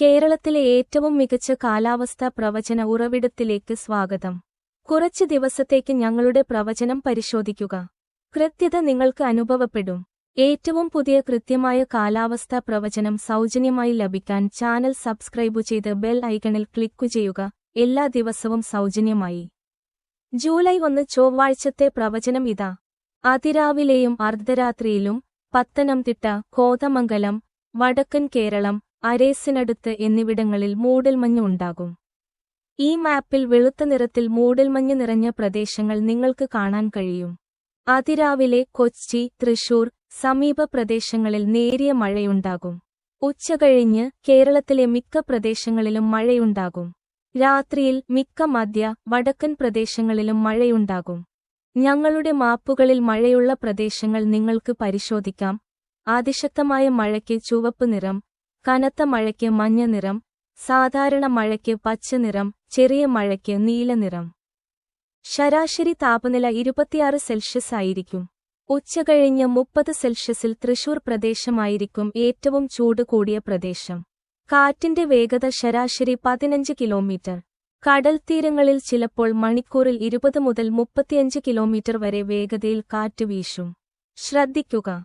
കേരളത്തിലെ ഏറ്റവും മികച്ച കാലാവസ്ഥാ പ്രവചന ഉറവിടത്തിലേക്ക് സ്വാഗതം. കുറച്ച് ദിവസത്തേക്ക് ഞങ്ങളുടെ പ്രവചനം പരിശോധിക്കുക. കൃത്യത നിങ്ങൾക്ക് അനുഭവപ്പെടും. ഏറ്റവും പുതിയ കൃത്യമായ കാലാവസ്ഥാ പ്രവചനം സൗജന്യമായി ലഭിക്കാൻ ചാനൽ സബ്സ്ക്രൈബ് ചെയ്ത് ബെൽ ഐക്കണിൽ ക്ലിക്കു ചെയ്യുക. എല്ലാ ദിവസവും സൗജന്യമായി. ജൂലൈ ഒന്ന് ചൊവ്വാഴ്ചത്തെ പ്രവചനം ഇതാ. അതിരാവിലെയും അർദ്ധരാത്രിയിലും പത്തനംതിട്ട കോതമംഗലം വടക്കൻ കേരളം അരേസിനടുത്ത് എന്നിവിടങ്ങളിൽ മൂടൽമഞ്ഞ് ഉണ്ടാകും. ഈ മാപ്പിൽ വെളുത്ത നിറത്തിൽ മൂടൽമഞ്ഞ് നിറഞ്ഞ പ്രദേശങ്ങൾ നിങ്ങൾക്ക് കാണാൻ കഴിയും. അതിരാവിലെ കൊച്ചി തൃശൂർ സമീപ പ്രദേശങ്ങളിൽ നേരിയ മഴയുണ്ടാകും. ഉച്ചകഴിഞ്ഞ് കേരളത്തിലെ മിക്ക പ്രദേശങ്ങളിലും മഴയുണ്ടാകും. രാത്രിയിൽ മിക്ക മധ്യ വടക്കൻ പ്രദേശങ്ങളിലും മഴയുണ്ടാകും. ഞങ്ങളുടെ മാപ്പുകളിൽ മഴയുള്ള പ്രദേശങ്ങൾ നിങ്ങൾക്ക് പരിശോധിക്കാം. അതിശക്തമായ മഴയ്ക്ക് ചുവപ്പ് നിറം കനത്ത മഴയ്ക്ക് മഞ്ഞ നിറം സാധാരണ മഴയ്ക്ക് പച്ച നിറം ചെറിയ മഴയ്ക്ക് നീല നിറം. ശരാശരി താപനില ഇരുപത്തിയാറ് സെൽഷ്യസ് ആയിരിക്കും. ഉച്ചകഴിഞ്ഞ് മുപ്പത് സെൽഷ്യസിൽ തൃശൂർ പ്രദേശമായിരിക്കും ഏറ്റവും ചൂട് കൂടിയ പ്രദേശം. കാറ്റിന്റെ വേഗത ശരാശരി പതിനഞ്ച് കിലോമീറ്റർ. കടൽത്തീരങ്ങളിൽ ചിലപ്പോൾ മണിക്കൂറിൽ ഇരുപത് മുതൽ മുപ്പത്തിയഞ്ച് കിലോമീറ്റർ വരെ വേഗതയിൽ കാറ്റ് വീശും. ശ്രദ്ധിക്കുക.